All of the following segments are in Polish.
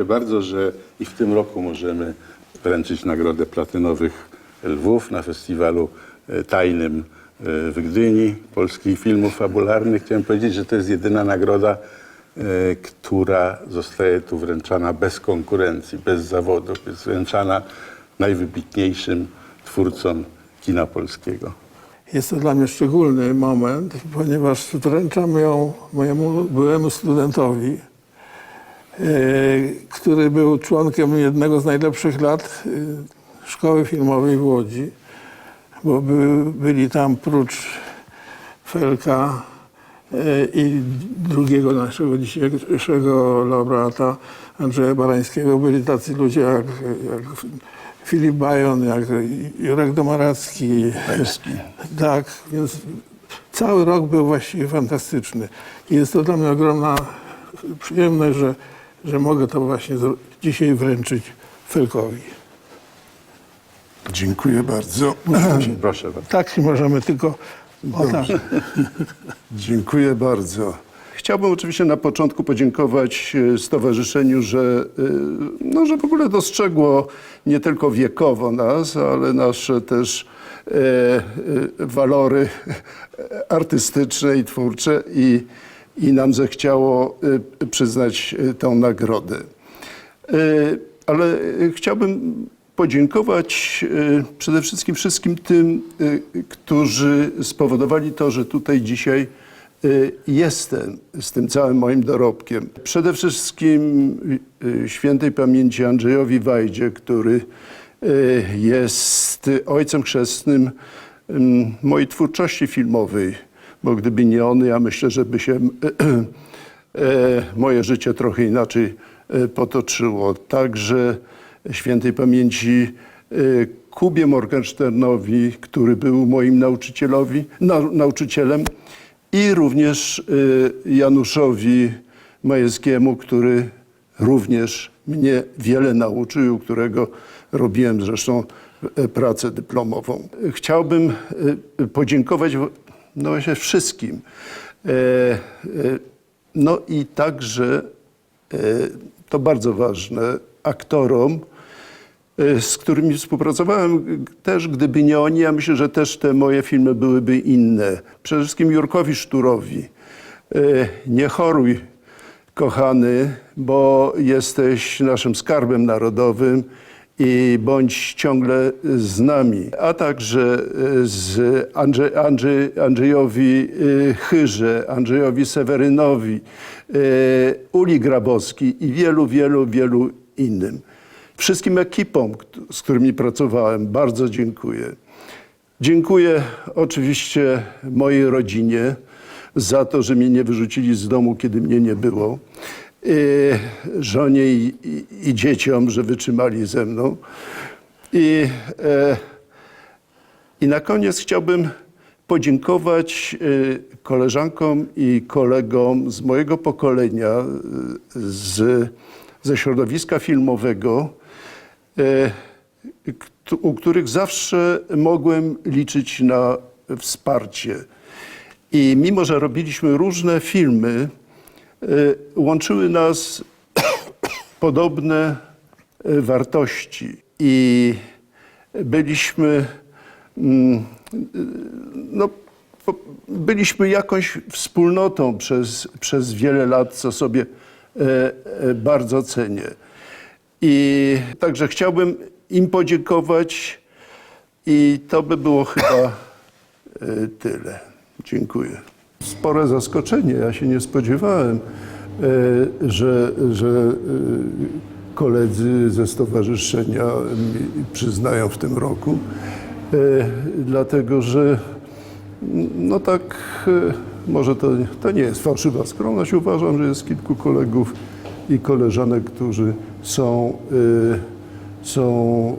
się bardzo, że i w tym roku możemy wręczyć Nagrodę Platynowych Lwów na festiwalu e, tajnym e, w Gdyni polskich filmów fabularnych. Chciałem powiedzieć, że to jest jedyna nagroda, e, która zostaje tu wręczana bez konkurencji, bez zawodów. Jest wręczana najwybitniejszym twórcom kina polskiego. Jest to dla mnie szczególny moment, ponieważ wręczam ją mojemu byłemu studentowi, który był członkiem jednego z najlepszych lat e, szkoły filmowej w Łodzi, bo by, byli tam prócz Felka e, i drugiego naszego dzisiejszego laureata Andrzeja Barańskiego, byli tacy ludzie jak, jak Filip Bajon, jak Jurek Domaracki. Tak, więc cały rok był właściwie fantastyczny. I jest to dla mnie ogromna przyjemność, że, że mogę to właśnie dzisiaj wręczyć Felkowi. Dziękuję bardzo. Proszę bardzo. Tak się możemy tylko... O tak. Dziękuję bardzo. Chciałbym oczywiście na początku podziękować e, stowarzyszeniu, że, e, no, że w ogóle dostrzegło nie tylko wiekowo nas, ale nasze też e, e, walory artystyczne i twórcze i, i nam zechciało e, przyznać e, tą nagrodę. E, Ale chciałbym podziękować przede wszystkim wszystkim tym, którzy spowodowali to, że tutaj dzisiaj jestem z tym całym moim dorobkiem. Przede wszystkim świętej pamięci Andrzejowi Wajdzie, który jest ojcem chrzestnym mojej twórczości filmowej, bo gdyby nie on, ja myślę, że by się e, moje życie trochę inaczej e, potoczyło. Także świętej pamięci e, Kubie Morgensternowi, który był moim nauczycielowi, na, nauczycielem i również e, Januszowi Majewskiemu, który również mnie wiele nauczył, którego robiłem zresztą e, pracę dyplomową. Chciałbym e, podziękować no właśnie wszystkim. E, e, No i także, e, to bardzo ważne, aktorom, z którymi współpracowałem też, gdyby nie oni, ja myślę, że też te moje filmy byłyby inne. Przede wszystkim Jurkowi Szturowi. Nie choruj, kochany, bo jesteś naszym skarbem narodowym i bądź ciągle z nami. A także e, z Andrzej, Andrzej, Andrzejowi e, Chyrze, Andrzejowi Sewerynowi, e, Uli Grabowski i wielu, wielu, wielu innym. Wszystkim ekipom, z którymi pracowałem, bardzo dziękuję. Dziękuję oczywiście mojej rodzinie za to, że mnie nie wyrzucili z domu, kiedy mnie nie było. Yy, żonie i, i, dzieciom, że wytrzymali ze mną. I, e, I na koniec chciałbym podziękować y, koleżankom i kolegom z mojego pokolenia, y, z, ze środowiska filmowego, y, kt- u których zawsze mogłem liczyć na wsparcie. I mimo, że robiliśmy różne filmy, y, łączyły nas podobne y, wartości. I byliśmy, mm, y, no, byliśmy jakąś wspólnotą przez, przez wiele lat, co sobie e, e, bardzo cenię. I także chciałbym im podziękować i to by było chyba e, tyle. Dziękuję. Spore zaskoczenie. Ja się nie spodziewałem, e, że, że e, koledzy ze stowarzyszenia przyznają w tym roku. dlatego że no tak, e, może to, to nie jest fałszywa skromność. Uważam, że jest kilku kolegów i koleżanek, którzy są, e, są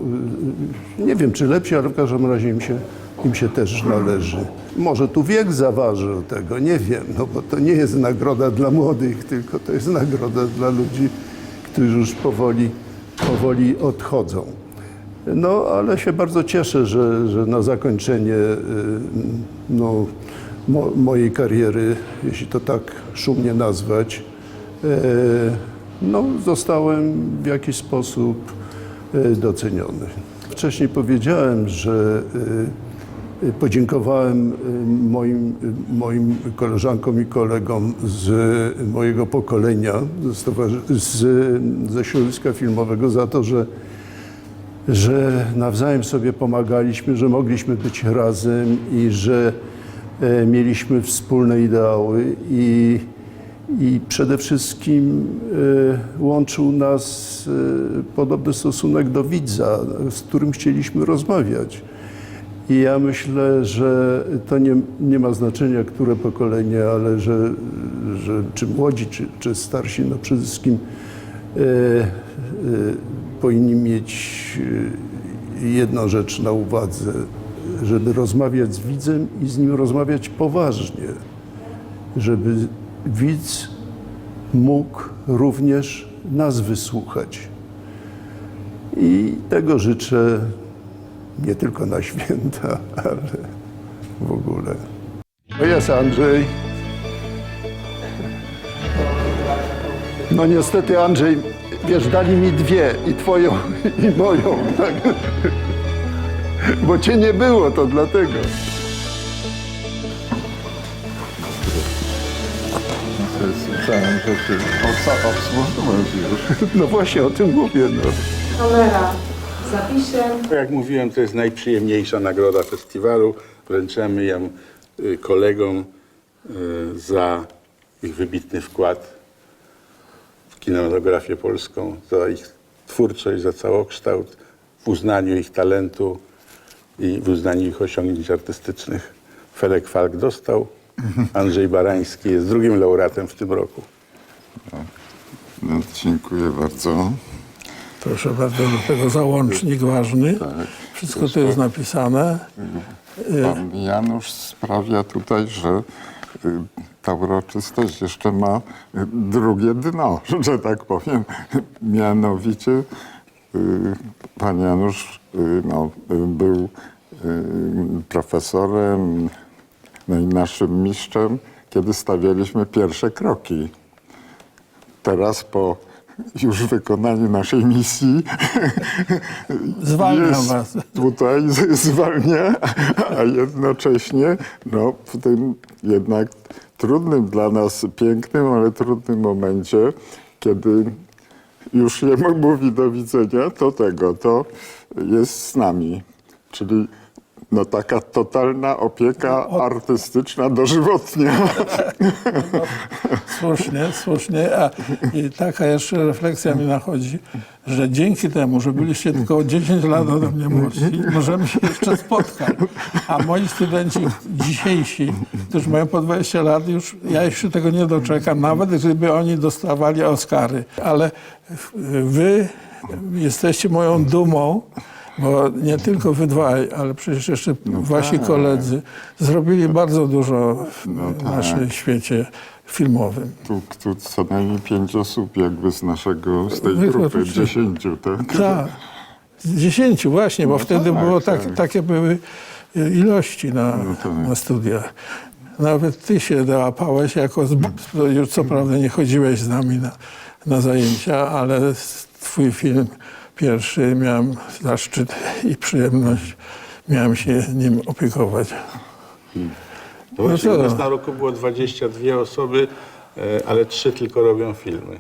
e, nie wiem czy lepsi, ale w każdym razie im się, im się też należy. Może tu wiek zaważył tego, nie wiem, no bo to nie jest nagroda dla młodych, tylko to jest nagroda dla ludzi, którzy już powoli, powoli odchodzą. No, ale się bardzo cieszę, że, że na zakończenie y, no, mo, mojej kariery, jeśli to tak szumnie nazwać, e, no, zostałem w jakiś sposób e, doceniony. Wcześniej powiedziałem, że podziękowałem e, moim, e, moim koleżankom i kolegom z mojego pokolenia, z, ze środowiska filmowego za to, że że nawzajem sobie pomagaliśmy, że mogliśmy być razem i że e, mieliśmy wspólne ideały i, i przede wszystkim e, łączył nas e, podobny stosunek do widza, z którym chcieliśmy rozmawiać. I ja myślę, że to nie, nie ma znaczenia, które pokolenie, ale że, że czy młodzi, czy, czy starsi, no przede wszystkim e, e, powinni mieć e, jedną rzecz na uwadze, żeby rozmawiać z widzem i z nim rozmawiać poważnie, żeby widz mógł również nas wysłuchać. I tego życzę nie tylko na święta, ale w ogóle. No jest Andrzej. No niestety Andrzej, wiesz, dali mi dwie, i twoją, i moją, tak? Bo cię nie było, to dlatego. Słyszałem, że ty obsa- obsłużyłeś już. No właśnie o tym mówię, no. W zapisie. Tak Jak mówiłem, to jest najprzyjemniejsza nagroda festiwalu. Wręczamy ją y, kolegom y, za ich wybitny wkład w kinematografię polską, za ich twórczość, za całokształt, w uznaniu ich talentu i w uznaniu ich osiągnięć artystycznych. Felek Falk dostał, Andrzej Barański jest drugim laureatem w tym roku. No, dziękuję bardzo. Proszę bardzo, do tego załącznik ważny. Wszystko to jest napisane. Pan Janusz sprawia tutaj, że y, ta uroczystość jeszcze ma y, drugie dno, że tak powiem. Mianowicie y, pan Janusz no, był profesorem, no i naszym mistrzem, kiedy stawialiśmy pierwsze kroki. Teraz po już wykonaniu naszej misji Zwalniam jest was. tutaj zwalnia, a jednocześnie no, w tym jednak trudnym dla nas, pięknym, ale trudnym momencie, kiedy już nie mówi do widzenia, to tego, to jest z nami. Czyli no, taka totalna opieka artystyczna dożywotnia. Słusznie, słusznie. A i taka jeszcze refleksja mi nachodzi, że dzięki temu, że byliście tylko 10 lat ode mnie młodsi, możemy się jeszcze spotkać. A moi studenci dzisiejsi, którzy mają po 20 lat, już ja jeszcze tego nie doczekam, nawet gdyby oni dostawali Oscary. Ale wy jesteście moją dumą. Bo nie tylko wy dwaj, ale przecież jeszcze wasi koledzy zrobili bardzo dużo w naszym świecie filmowym. Tu, tu co najmniej pięć osób jakby z naszego, z tej grupy, się. dziesięciu, tak? Tak, z dziesięciu właśnie, bo wtedy tak, było tak, tak. takie były e, ilości na, tak. na studiach. Nawet ty się dołapałeś jako, z, już co prawda nie chodziłeś z nami na, na zajęcia, ale twój film pierwszy miałem zaszczyt i przyjemność, miałem się nim opiekować. To właśnie co? u nas na roku było 22 osoby, e, ale trzy tylko robią filmy.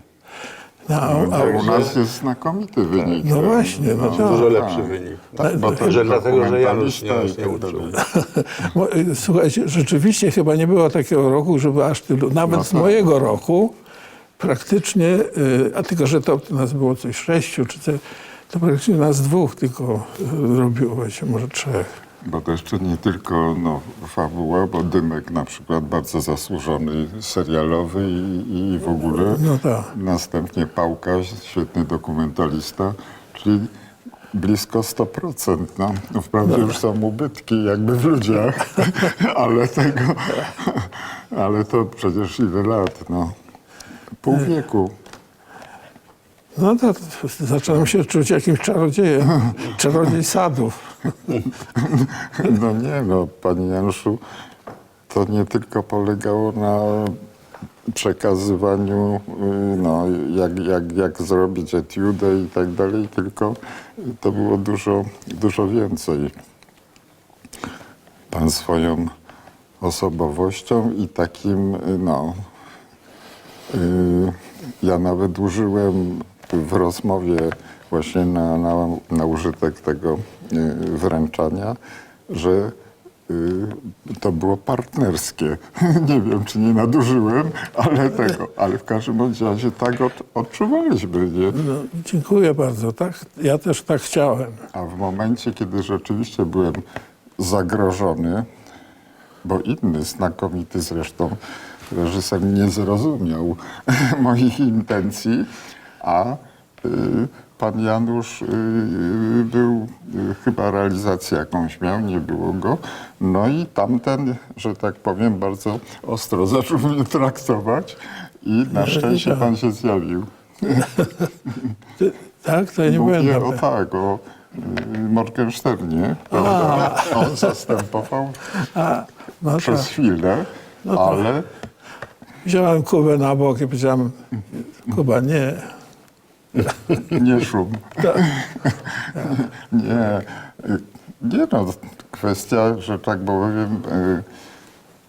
No, a, a, A u nas jest znakomity wynik. no właśnie, no tak. Dużo lepszy wynik. Tak, bo to Że dlatego, że Janusz dokumentalista nie, i nas nie tak uczył. dalej. Y, Słuchajcie, rzeczywiście chyba nie było takiego roku, żeby aż tylu, nawet No z tak. mojego roku praktycznie, y, a tylko, że to nas było coś sześciu, czy coś, to praktycznie nas dwóch tylko y, robiło, się może trzech. Bo to jeszcze nie tylko no, fabuła, bo Dymek na przykład bardzo zasłużony serialowy i, i w ogóle. No tak. Następnie Pałka, świetny dokumentalista, czyli blisko 100%. No, no wprawdzie już są ubytki jakby w ludziach, ale tego, ale to przecież ile lat, no. Pół wieku. No to zaczynam się czuć jakimś czarodziejem. Czarodziej sadów. No nie no, panie Januszu, to nie tylko polegało na przekazywaniu, y, no, jak, jak, jak zrobić etiudę i tak dalej, tylko to było dużo, dużo więcej. Pan swoją osobowością i takim, y, no, ja nawet użyłem w rozmowie właśnie na, na, na użytek tego y, wręczania, że y, to było partnerskie. Nie wiem, czy nie nadużyłem, ale tego, ale w każdym razie tak od, odczuwaliśmy, nie? No, dziękuję bardzo. Tak? Ja też tak chciałem. A w momencie, kiedy rzeczywiście byłem zagrożony, bo inny znakomity zresztą reżyser nie zrozumiał moich intencji, a y, pan Janusz y, y, był, chyba realizację jakąś miał, nie było go. No i tamten, że tak powiem, bardzo ostro zaczął mnie traktować i na szczęście pan się zjawił. Tak? To ja nie Mówię byłem. o tam. tak, o Morgensternie, prawda? On zastępował A, no przez tak. chwilę, ale Wziąłem Kubę na bok i powiedziałem, Kuba, nie. nie szum. nie, y, nie no, kwestia, że tak powiem, y,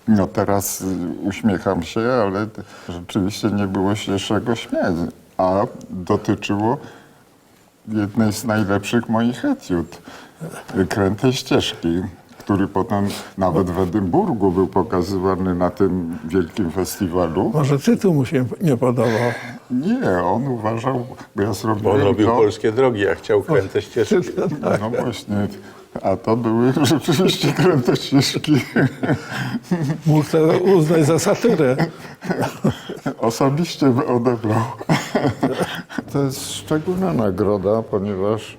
no teraz uśmiecham się, ale rzeczywiście nie było się czego śmiać, a dotyczyło jednej z najlepszych moich etiud, y, Krętej Ścieżki, który potem nawet w Edynburgu był pokazywany na tym wielkim festiwalu. Może tytuł mu się nie podobał. Nie, on uważał, bo ja Bo zrobiłem on robił to, polskie drogi, a chciał kręte ścieżki. no właśnie, a to były rzeczywiście kręte ścieżki. Mógł to uznać za satyrę. Osobiście by odebrał. To jest szczególna nagroda, ponieważ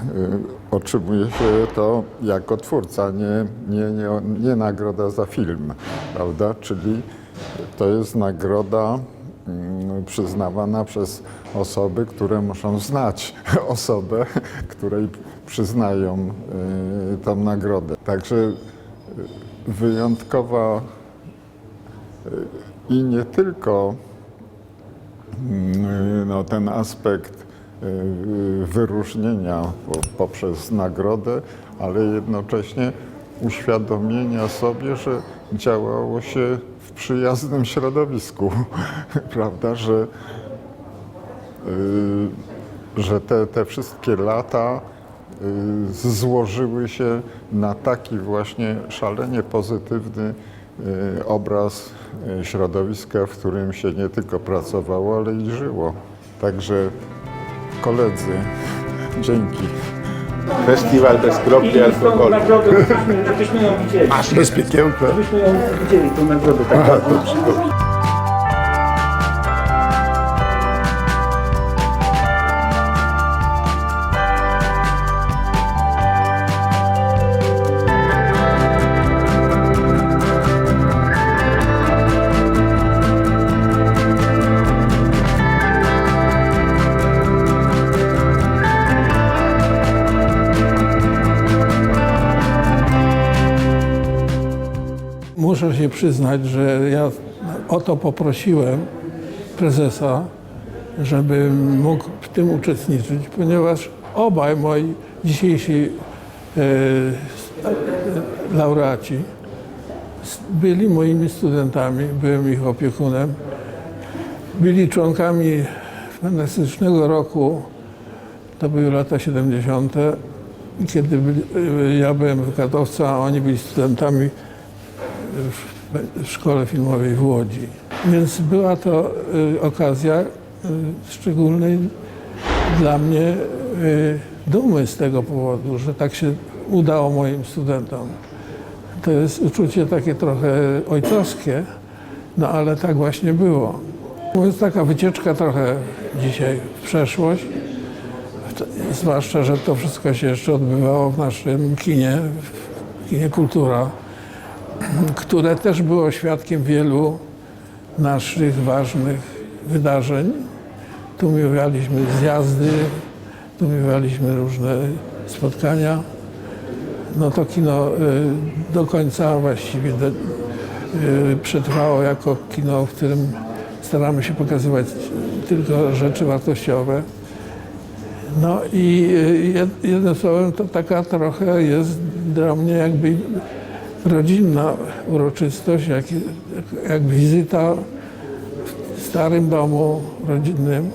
y, otrzymuje się to jako twórca, nie, nie, nie, nie nagroda za film, prawda? Czyli to jest nagroda mm, przyznawana przez osoby, które muszą znać osobę, której przyznają y, tą nagrodę. Także y, wyjątkowa i nie tylko mm, no, ten aspekt y, wyróżnienia po- poprzez nagrodę, ale jednocześnie uświadomienia sobie, że działało się w przyjaznym środowisku, prawda, że, y, że te, te wszystkie lata y, złożyły się na taki właśnie szalenie pozytywny y, obraz y, środowiska, w którym się nie tylko pracowało, ale i żyło. Także koledzy, dzięki. Festiwal bez kropli alkoholu. nagrodę, żebyśmy, ją widzieli. Bez piekiełka. Żebyśmy ją widzieli, tą nagrodę. Tak, Muszę się przyznać, że ja o to poprosiłem prezesa, żebym mógł w tym uczestniczyć, ponieważ obaj moi dzisiejsi e, laureaci byli moimi studentami, byłem ich opiekunem, byli członkami fantastycznego roku, to były lata 70., i kiedy byli, e, ja byłem wykładowcą, a oni byli studentami w, szkole filmowej w Łodzi. Więc była to y, okazja y, szczególnej dla mnie y, dumy z tego powodu, że tak się udało moim studentom. To jest uczucie takie trochę ojcowskie, no ale tak właśnie było. To jest taka wycieczka trochę dzisiaj w przeszłość, zwłaszcza, że to wszystko się jeszcze odbywało w naszym kinie, w kinie Kultura, które też było świadkiem wielu naszych ważnych wydarzeń. Tu miewaliśmy zjazdy, tu miewaliśmy różne spotkania. No to kino y, do końca właściwie y, przetrwało jako kino, w którym staramy się pokazywać tylko rzeczy wartościowe. No i y, jed- jednym słowem to taka trochę jest dla mnie jakby rodzinna uroczystość, jak, jak wizyta w starym domu rodzinnym.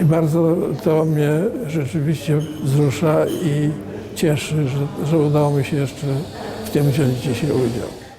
I bardzo to mnie rzeczywiście wzrusza i cieszy, że, że udało mi się jeszcze w tym wziąć dzisiaj udział.